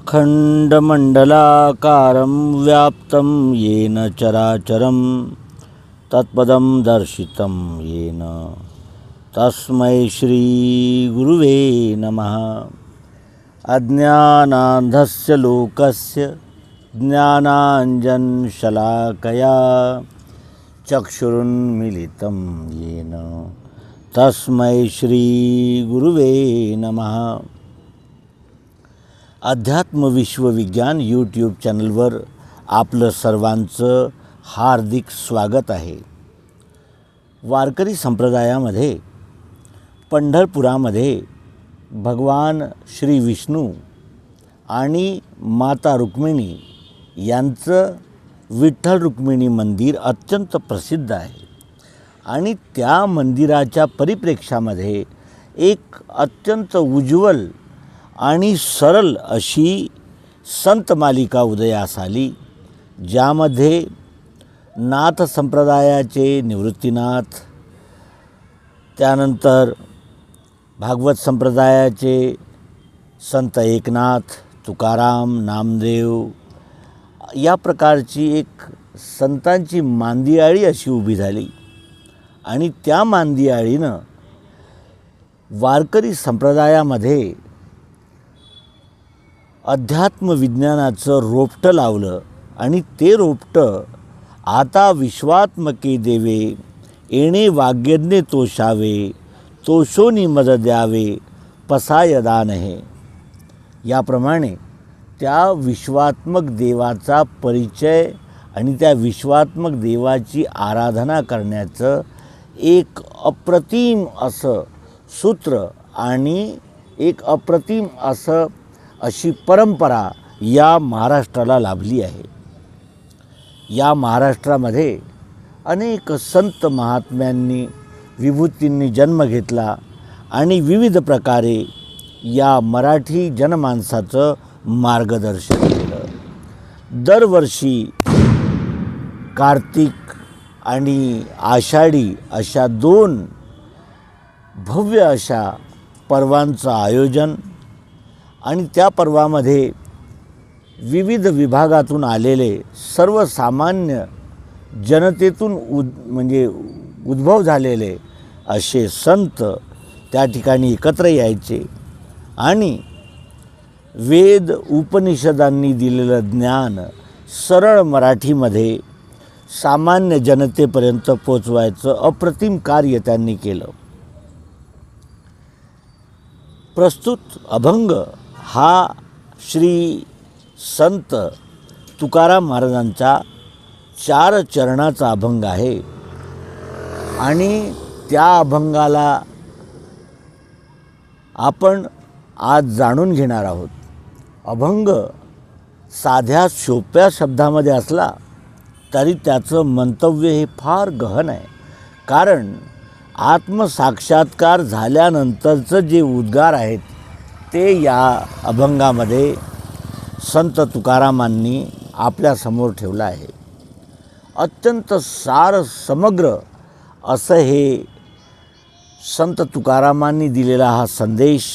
अखण्डमण्डलाकारं व्याप्तं येन चराचरं तत्पदं दर्शितं येन। तस्मै श्रीगुरुवे नमः। अज्ञानान्धस्य लोकस्य ज्ञानाञ्जनशलाकया चक्षुरुन्मिलितं येन। तस्मै श्रीगुरुवे नमः अध्यात्म विश्वविज्ञान यूट्यूब चॅनलवर आपलं सर्वांचं हार्दिक स्वागत आहे. वारकरी संप्रदायामध्ये पंढरपुरामध्ये भगवान श्री विष्णू आणि माता रुक्मिणी यांचं विठ्ठल रुक्मिणी मंदिर अत्यंत प्रसिद्ध आहे. आणि त्या मंदिराच्या परिप्रेक्षामध्ये एक अत्यंत उज्ज्वल आणि सरल अशी संत मालिका उदयास आली ज्यामध्ये नाथ संप्रदायाचे निवृत्तीनाथ त्यानंतर भागवत संप्रदायाचे संत एकनाथ तुकाराम नामदेव या प्रकारची एक संतांची मांदियाळी अशी उभी झाली. आणि त्या मांदियाळीनं वारकरी संप्रदायामध्ये अध्यात्म विज्ञानाचं रोपटं लावलं आणि ते रोपटं आता विश्वात्मके देवे येणे वाग्यज्ञे तोषावे तोषोनी मद द्यावे पसायदान हे याप्रमाणे त्या विश्वात्मक देवाचा परिचय आणि त्या विश्वात्मक देवाची आराधना करण्याचं एक अप्रतिम असं सूत्र आणि एक अप्रतिम असं अशी परंपरा या महाराष्ट्राला लाभली आहे. या महाराष्ट्रामध्ये अनेक संत महात्म्यांनी विभूतींनी जन्म घेतला आणि विविध प्रकारे या मराठी जनमानसाचं मार्गदर्शन केलं. दरवर्षी कार्तिक आणि आषाढी अशा दोन भव्य अशा पर्वांचं आयोजन आणि त्या पर्वामध्ये विविध विभागातून आलेले सर्वसामान्य जनतेतून उद म्हणजे उद्भव झालेले असे संत त्या ठिकाणी एकत्र यायचे आणि वेद उपनिषदांनी दिलेलं ज्ञान सरळ मराठीमध्ये सामान्य जनतेपर्यंत पोचवायचं अप्रतिम कार्य त्यांनी केलं. प्रस्तुत अभंग हा श्री संत तुकाराम महाराजांचा चार चरणाचा अभंग आहे. आणि त्या अभंगाला आपण आज जाणून घेणार आहोत. अभंग साध्या सोप्या शब्दामध्ये असला तरी त्याचं मंतव्य हे फार गहन आहे. कारण आत्मसाक्षात्कार झाल्यानंतरचं जे उद्गार आहेत ते या अभंगामध्ये संत तुकारामांनी आपल्यासमोर ठेवलं आहे. अत्यंत सार समग्र असं हे संत तुकारामांनी दिलेला हा संदेश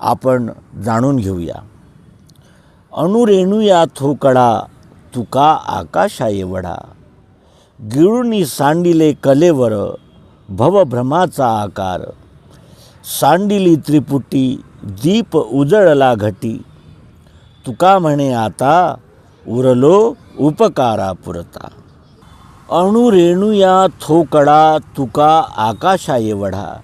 आपण जाणून घेऊया. अणुरेणूया थोकडा तुका आकाशा एवढा गिळुनी सांडिले कलेवर भवभ्रमाचा आकार सांडिली त्रिपुटी दीप उजळला घटी. तुका म्हणे आता उरलो उपकारा पुरता. अणुरेणू या थोकडा तुका आकाशा एवढा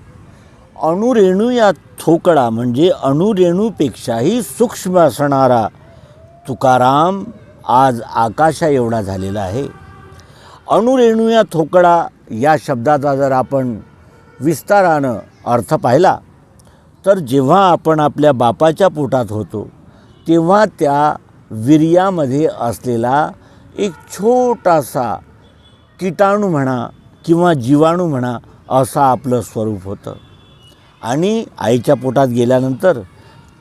अणुरेणू या थोकडा म्हणजे अणुरेणूपेक्षाही सूक्ष्म असणारा तुकाराम आज आकाशा एवढा झालेला आहे. अणुरेणू या थोकडा या शब्दाचा जर आपण विस्तारानं अर्थ पाहिला तर जेव्हा आपण आपल्या बापाच्या पोटात होतो तेव्हा त्या वीर्यामध्ये असलेला एक छोटासा किटाणू म्हणा किंवा जीवाणू म्हणा असं आपलं स्वरूप होतं. आणि आईच्या पोटात गेल्यानंतर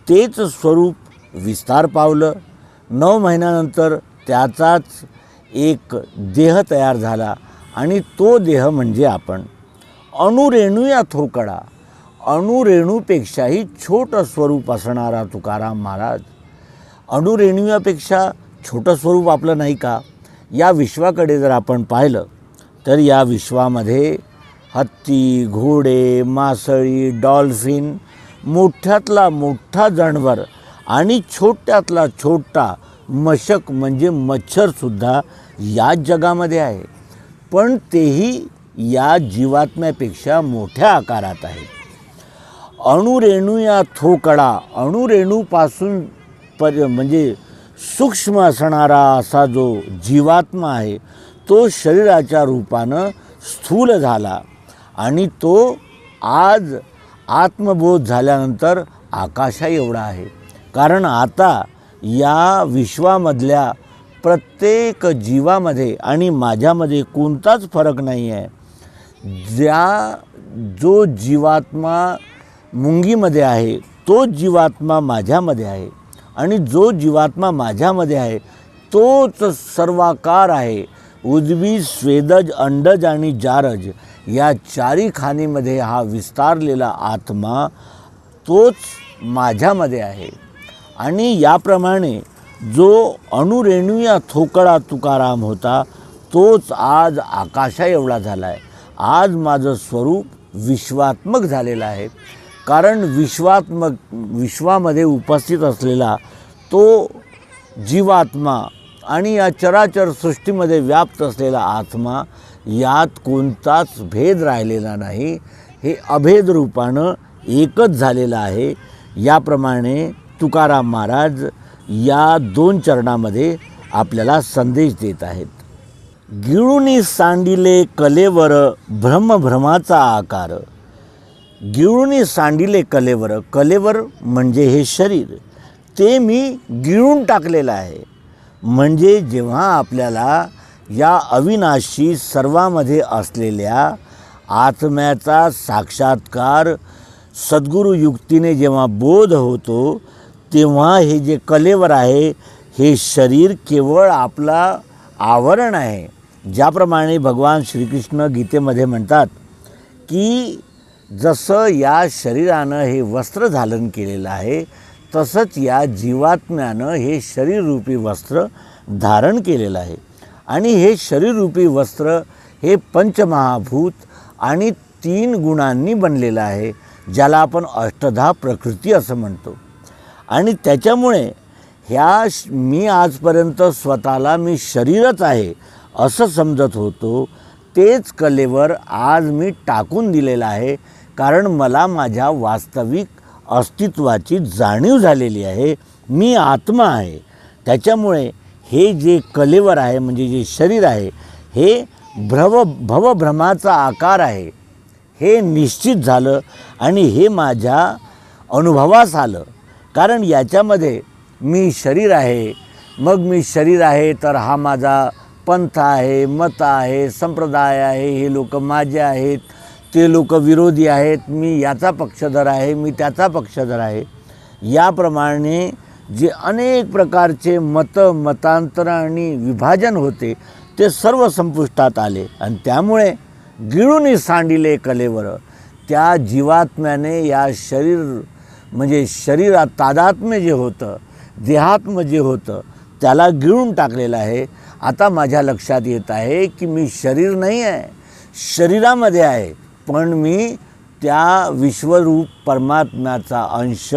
तेच स्वरूप विस्तार पावलं. नऊ महिन्यानंतर त्याचाच एक देह तयार झाला आणि तो देह म्हणजे आपण अणुरेणू या थोकडा अणुरेणूपेक्षाही छोटं स्वरूप असणारा तुकाराम महाराज. अणुरेणूयापेक्षा छोटं स्वरूप आपलं नाही का? या विश्वाकडे जर आपण पाहिलं तर या विश्वामध्ये हत्ती घोडे मासळी डॉल्फिन मोठ्यातला मोठा जनावर आणि छोट्यातला छोटा मशक म्हणजे मच्छरसुद्धा याच जगामध्ये आहे. पण तेही या जीवात्म्यापेक्षा मोठ्या आकारात आहे. अणुरेणू या थोकडा अणुरेणूपासून पर म्हणजे सूक्ष्म असणारा असा जो जीवात्मा आहे तो शरीराच्या रूपानं स्थूल झाला आणि तो आज आत्मबोध झाल्यानंतर आकाशा एवढा आहे. कारण आता या विश्वामधल्या प्रत्येक जीवामध्ये आणि माझ्यामध्ये कोणताच फरक नाही आहे ज्या जो जीवात्मा मुंगीमध्ये आहे तोच जीवात्मा माझ्यामध्ये आहे आणि जो जीवात्मा माझ्यामध्ये आहे तोच सर्वाकार आहे. उजवी स्वेदज अंडज आणि जारज या चारी खाणीमध्ये हा विस्तारलेला आत्मा तोच माझ्यामध्ये आहे. आणि याप्रमाणे जो अणुरेणुया थोकडा तुकाराम होता तोच आज आकाशा एवढा झाला आहे आज माझं स्वरूप विश्वात्मक झालेलं आहे. कारण विश्वात्मक विश्वामध्ये उपस्थित असलेला तो जीवात्मा आणि या चराचर सृष्टीमध्ये व्याप्त असलेला आत्मा यात कोणताच भेद राहिलेला नाही. हे अभेद रूपानं एकच झालेलं आहे. याप्रमाणे तुकाराम महाराज या दोन चरणामध्ये आपल्याला संदेश देत आहेत. गिळुनी सांडिले कलेवर भ्रमभ्रमाचा आकार. गिळूनी सांडिले कलेवर. कलेवर म्हणजे हे शरीर. ते मी गिळून टाकलेलं आहे. म्हणजे जेव्हा आपल्याला या अविनाशी सर्वामध्ये असलेल्या आत्म्याचा साक्षात्कार सद्गुरू युक्तीने जेव्हा बोध होतो तेव्हा हे जे कलेवर आहे हे शरीर केवळ आपला आवरण आहे. ज्याप्रमाणे भगवान श्रीकृष्ण गीतेमध्ये म्हणतात की जसं या शरीरानं हे वस्त्र धारण केलेलं आहे तसंच या जीवात्म्यानं हे शरीररूपी वस्त्र धारण केलेलं आहे. आणि हे शरीररूपी वस्त्र हे पंचमहाभूत आणि तीन गुणांनी बनलेलं आहे ज्याला आपण अष्टधा प्रकृती असं म्हणतो. आणि त्याच्यामुळे ह्या श- मी आजपर्यंत स्वतःला मी शरीरच आहे असं समजत होतो तेच कलेवर आज मी टाकून दिलेलं आहे कारण मला माझ्या वास्तविक अस्तित्वाची जाणीव झालेली आहे. मी आत्मा आहे. त्याच्यामुळे हे जे कलेवर आहे म्हणजे जे शरीर आहे हे भ्रव भवभ्रमाचा आकार आहे. हे निश्चित झालं आणि हे माझ्या अनुभवास आलं. कारण याच्यामध्ये मी शरीर आहे. मग मी शरीर आहे तर हा माझा पंथ आहे मत आहे संप्रदाय आहे हे लोक माझे आहेत. ते लोक विरोधी आहेत मी याचा पक्षधर आहे मी त्याचा पक्षधर आहे. याप्रमाणे जे अनेक प्रकारचे मतं मतांतर आणि विभाजन होते ते सर्व संपुष्टात आले. आणि त्यामुळे गिळूनही सांडिले कलेवर. त्या जीवात्म्याने या शरीर म्हणजे शरीरात तादात्म्य जे होतं देहात्म जे होतं त्याला गिळून टाकलेलं आहे. आता माझ्या लक्षात येत आहे की मी शरीर नाही आहे शरीरामध्ये आहे. पण मी त्या विश्वरूप परमात्म्याचा अंश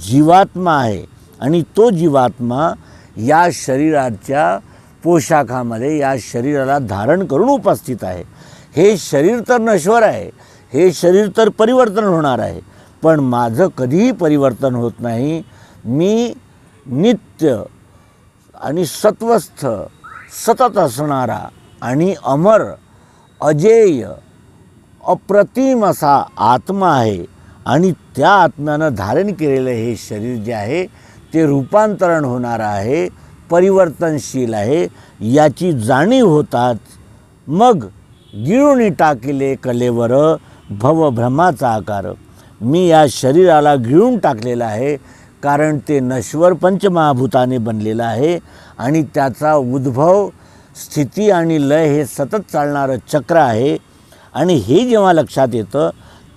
जीवात्मा आहे. आणि तो जीवात्मा या शरीराच्या पोशाखामध्ये या शरीराला धारण करून उपस्थित आहे. हे शरीर तर नश्वर आहे हे शरीर तर परिवर्तन होणार आहे. पण माझं कधीही परिवर्तन होत नाही. मी नित्य आणि सत्वस्थ सतत असणारा आणि अमर अजेय अप्रतिम असा आत्मा आहे आणि त्या आत्म्यानं धारण केलेलं हे शरीर जे आहे ते रूपांतरण होणारं आहे परिवर्तनशील आहे याची जाणीव होतात. मग गिळून टाकले कलेवर भवभ्रमाचा आकार. मी या शरीराला गिळून टाकलेलं आहे कारण ते नश्वर पंचमहाभूताने बनलेलं आहे आणि त्याचा उद्भव स्थिती आणि लय हे सतत चालणारं चक्र आहे. आणि हे जेव्हा लक्षात येतं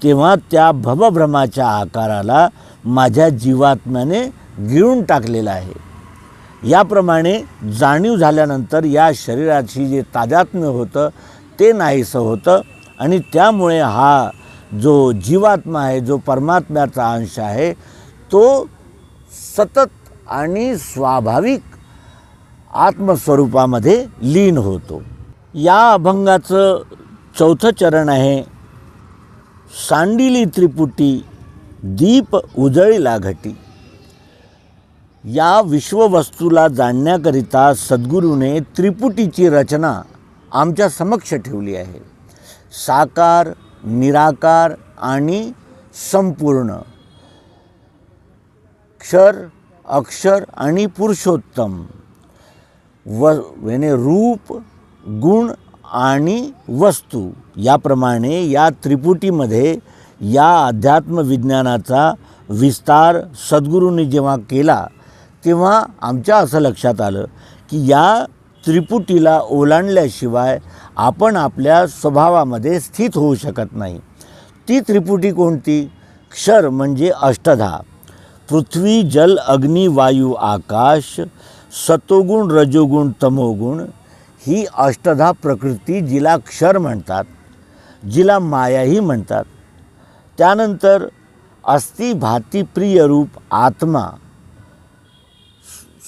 तेव्हा त्या भवभ्रमाच्या आकाराला माझ्या जीवात्म्याने गिळून टाकलेलं आहे. याप्रमाणे जाणीव झाल्यानंतर या शरीराची जे तादात्म्य होतं ते नाहीसं होतं आणि त्यामुळे हा जो जीवात्मा आहे जो परमात्म्याचा अंश आहे तो सतत आणि स्वाभाविक आत्मस्वरूपामध्ये लीन होतो. या अभंगाचं चौथं चरण आहे. सांडिली त्रिपुटी दीप उजळीला घटी या विश्ववस्तूला जाणण्याकरिता सद्गुरूने त्रिपुटीची रचना आमच्या समक्ष ठेवली आहे. साकार निराकार आणि संपूर्ण. क्षर अक्षर आणि पुरुषोत्तम. व याने रूप गुण आणि वस्तू. याप्रमाणे या त्रिपुटीमध्ये या अध्यात्म विज्ञानाचा विस्तार सद्गुरूंनी जेव्हा केला तेव्हा आमच्या असं लक्षात आलं की या त्रिपुटीला ओलांडल्याशिवाय आपण आपल्या स्वभावामध्ये स्थित होऊ शकत नाही. ती त्रिपुटी कोणती? क्षर म्हणजे अष्टधा. पृथ्वी जल अग्नी वायू आकाश सतोगुण रजोगुण तमोगुण ही अष्टधा प्रकृती जिला क्षर म्हणतात जिला मायाही म्हणतात. त्यानंतर अस्ति भाती प्रिय रूप आत्मा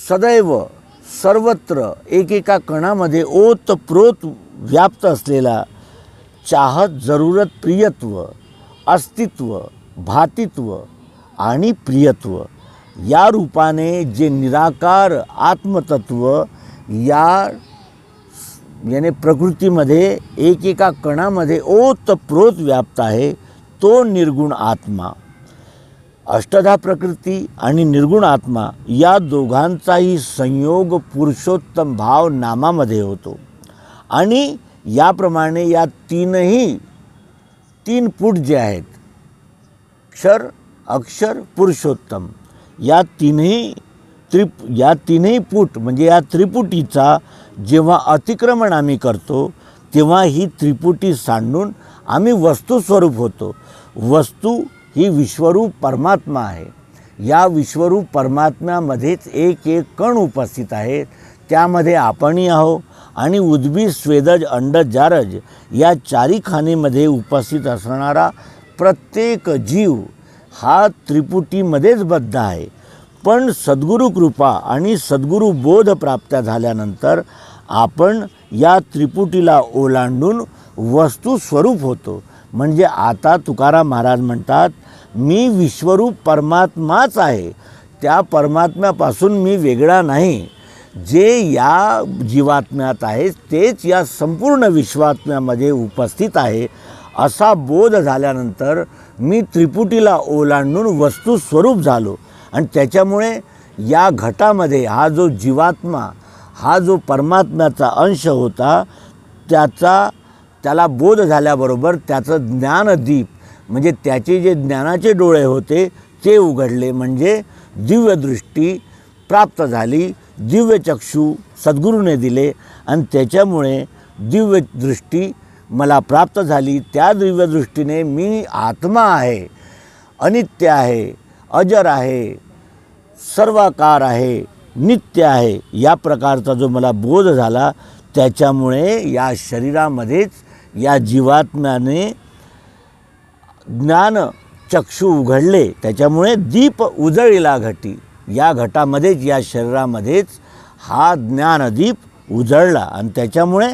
सदैव सर्वत्र एकेका कणामध्ये ओतप्रोत व्याप्त असलेला चाहत जरूरत प्रियत्व अस्तित्व भातित्व आणि प्रियत्व या रूपाने जे निराकार आत्मतत्व या याने प्रकृतीमध्ये एकेका कणामध्ये ओतप्रोत व्याप्त आहे तो निर्गुण आत्मा. अष्टधा प्रकृती आणि निर्गुण आत्मा या दोघांचाही संयोग पुरुषोत्तम भाव नामामध्ये होतो. आणि याप्रमाणे या तीनही तीन पुट जे आहेत क्षर अक्षर पुरुषोत्तम या तीनही त्रिप या तीनही पुट म्हणजे या त्रिपुटीचा जेव्हा अतिक्रमण आम्ही करतो तेव्हा ही त्रिपुटी सांडून आम्ही वस्तुस्वरूप होतो. वस्तू ही विश्वरूप परमात्मा आहे. या विश्वरूप परमात्म्यामध्येच एक एक कण उपस्थित आहे त्यामध्ये आपणही आहो आणि उद्भिद स्वेदज अंडज जारज या चारी खाणीमध्ये उपस्थित असणारा प्रत्येक जीव हा त्रिपुटीमध्येच बद्ध आहे. पण सद्गुरू कृपा आणि सद्गुरू बोध प्राप्त झाल्यानंतर आपण या त्रिपुटीला ओलांडून वस्तू स्वरूप होतो. म्हणजे आता तुकाराम महाराज म्हणतात मी विश्वरूप परमात्माच आहे. त्या परमात्म्यापासून मी वेगळा नाही. जे या जीवात्म्यात आहे तेच या संपूर्ण विश्वात्म्यामध्ये उपस्थित आहे. असा बोध झाल्यानंतर मी त्रिपुटीला ओलांडून वस्तुस्वरूप झालो. आणि त्याच्यामुळे या घटामध्ये हा जो जीवात्मा हा जो परमात्म्याचा अंश होता त्याचा त्याला बोध झाल्याबरोबर त्याचं ज्ञानदीप म्हणजे त्याचे जे ज्ञानाचे डोळे होते ते उघडले. म्हणजे दिव्यदृष्टी प्राप्त झाली दिव्यचक्षू सद्गुरूने दिले आणि त्याच्यामुळे दिव्यदृष्टी मला प्राप्त झाली. त्या दिव्यदृष्टीने मी आत्मा आहे अनित्य आहे अजर आहे सर्वाकार आहे नित्य आहे या प्रकारचा जो मला बोध झाला त्याच्यामुळे या शरीरामध्येच या जीवात्म्याने ज्ञान चक्षु उघडले त्याच्यामुळे दीप उजळीला घटी. या घटामध्येच या शरीरामध्येच हा ज्ञानदीप उजळला आणि त्याच्यामुळे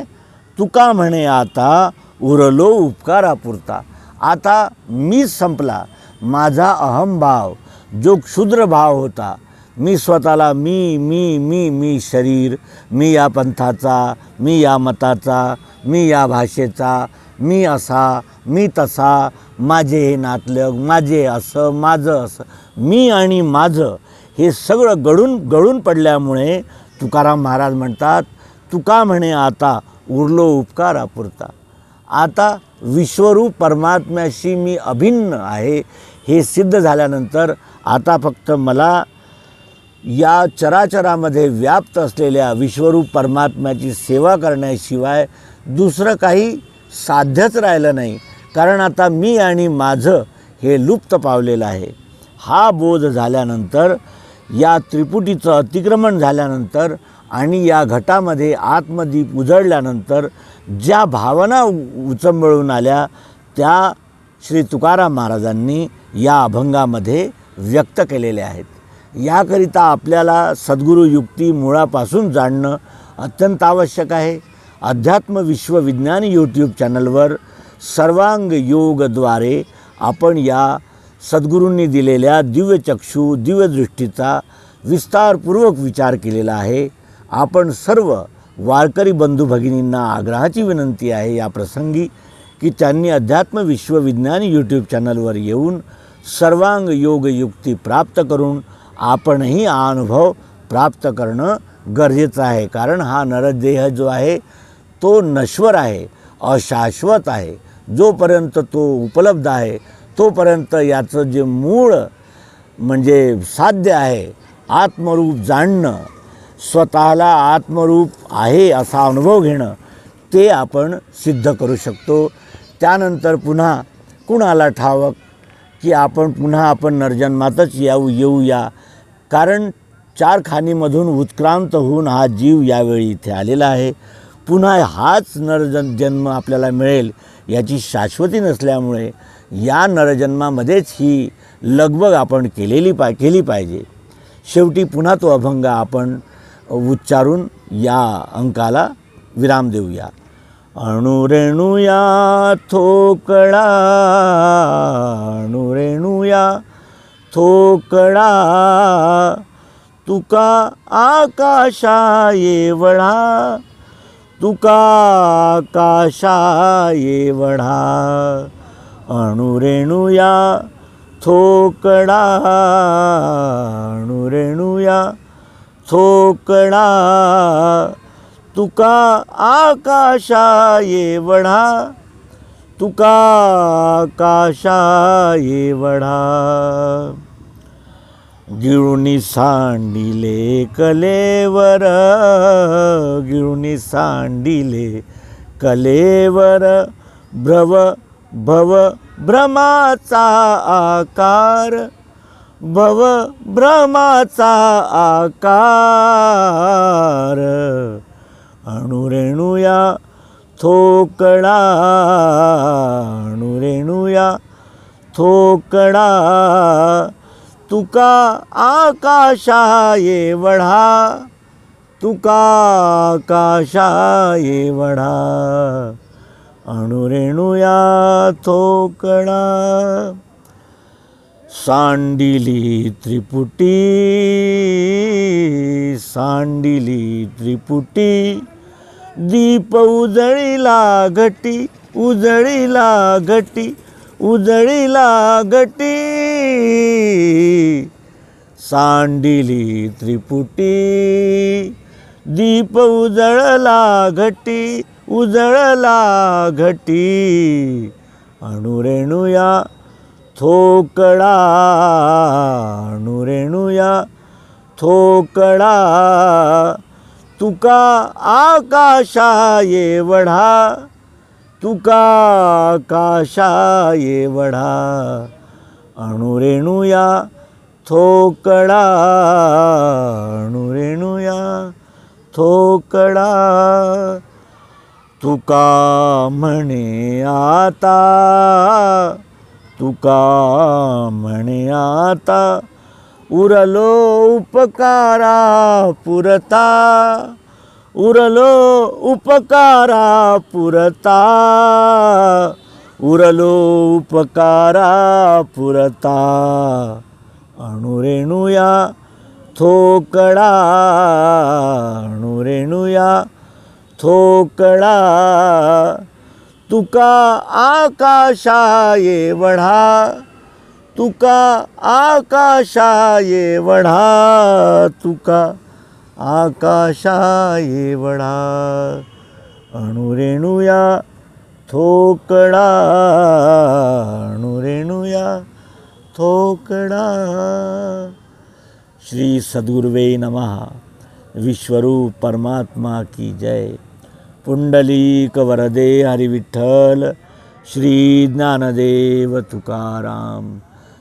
तुका म्हणे आता उरलो उपकारापुरता. आता मी संपला. माझा अहमभाव जो क्षुद्र भाव होता मी स्वतःला मी मी मी मी शरीर मी या पंथाचा मी या मताचा मी या भाषेचा मी असा मी तसा माझे हे नातलग माझे असं माझं असं मी आणि माझं हे सगळं गळून गळून पडल्यामुळे तुकाराम महाराज म्हणतात तुका म्हणे आता उरलो उपकार अपुरता. आता विश्वरूप परमात्म्याशी मी अभिन्न आहे. हे सिद्ध झाल्यानंतर आता फक्त मला या चराचरामध्ये व्याप्त असलेल्या विश्वरूप परमात्म्याची सेवा करण्याशिवाय दुसरं काही साध्यच राहिलं नाही. कारण आता मी आणि माझं हे लुप्त पावलेलं आहे. हा बोध झाल्यानंतर या त्रिपुटीचं अतिक्रमण झाल्यानंतर आणि या घटामध्ये आत्मदीप उजळल्यानंतर ज्या भावना उचंबळून आल्या त्या श्री तुकाराम महाराजांनी या अभंगामध्ये व्यक्त केलेल्या आहेत. याकरिता आपल्याला सद्गुरू युक्ती मुळापासून जाणणं अत्यंत आवश्यक आहे. अध्यात्म विश्वविज्ञान यूट्यूब चॅनलवर सर्वांग योगद्वारे आपण या सद्गुरूंनी दिलेल्या दिव्यचक्षू दिव्यदृष्टीचा विस्तारपूर्वक विचार केलेला आहे. आपण सर्व वारकरी बंधू भगिनींना आग्रहाची विनंती आहे या प्रसंगी की त्यांनी अध्यात्म विश्वविज्ञान यूट्यूब चॅनलवर येऊन सर्वांग योग युक्ती प्राप्त करून आपणही हा अनुभव प्राप्त करणं गरजेचं आहे. कारण हा नरदेह जो आहे तो नश्वर आहे अशाश्वत आहे. जोपर्यंत तो उपलब्ध आहे तोपर्यंत याचं जे मूळ म्हणजे साध्य आहे आत्मरूप जाणणं स्वतःला आत्मरूप आहे असा अनुभव घेणं ते आपण सिद्ध करू शकतो. त्यानंतर पुन्हा कुणाला ठावक की आपण पुन्हा आपण नरजन्मातच येऊ येऊया कारण चार खाणीमधून उत्क्रांत होऊन हा जीव यावेळी इथे आलेला आहे. पुन्हा हाच नरजन जन्म आपल्याला मिळेल याची शाश्वती नसल्यामुळे या नरजन्मामध्येच ही लगबग आपण केलेली पा केली पाहिजे. शेवटी पुन्हा तो अभंग आपण उच्चारून या अंकाला विराम देऊया. अणुरेणुया थोकळा अणुरेणुया थोकळा तुका आकाशा येवळा तुका आकाशा येवढा अणुरेणुया थोकडा अणुरेणुया थोकडा तुका आकाशा येवढा तुका आकाशा येवढा गिळुनी सांडिले कलेवर. गिळुनी सांडिले कलेवर. भ्रव भव भ्रमाचा आकार. भव भ्रमाचा आकार अणुरेणुया थोकडा अणुरेणुया थोकडा तुका आकाशा येवढा तुका आकाशा येवढा अणुरेणुया थोकडा सांडिली त्रिपुटी सांडिली त्रिपुटी दीप उजळीला घटी उजळीला घटी उजळीला घटी सांडिली त्रिपुटी दीप उजळला घटी उजळला घटी अणुरेणुया थोकडा अणुरेणुया थोकडा. तुका आकाशा येवढा तुका आकाशा येवढा अणुरेणूया थोकडा अणुरेणूया थोकडा. तुका म्हणे आता तुका म्हणे आता उरलो उपकारा पुरता. उरलो उपकारा पुरता. उरलो उपकारा पुरता. अणुरेणुया थोकडा अणुरेणुया थोकडा तुका आकाशा येवढा तुका आकाशाये वढा तुका आकाशाये वढा. अणुरेणुया थोकडा अणुरेणुया थोकडा. श्री सद्गुर्वे नमः. विश्वरूप परमात्मा की जय. पुंडलीक वरदे हरिविठ्ठल. श्री ज्ञानदेव तुकाराम.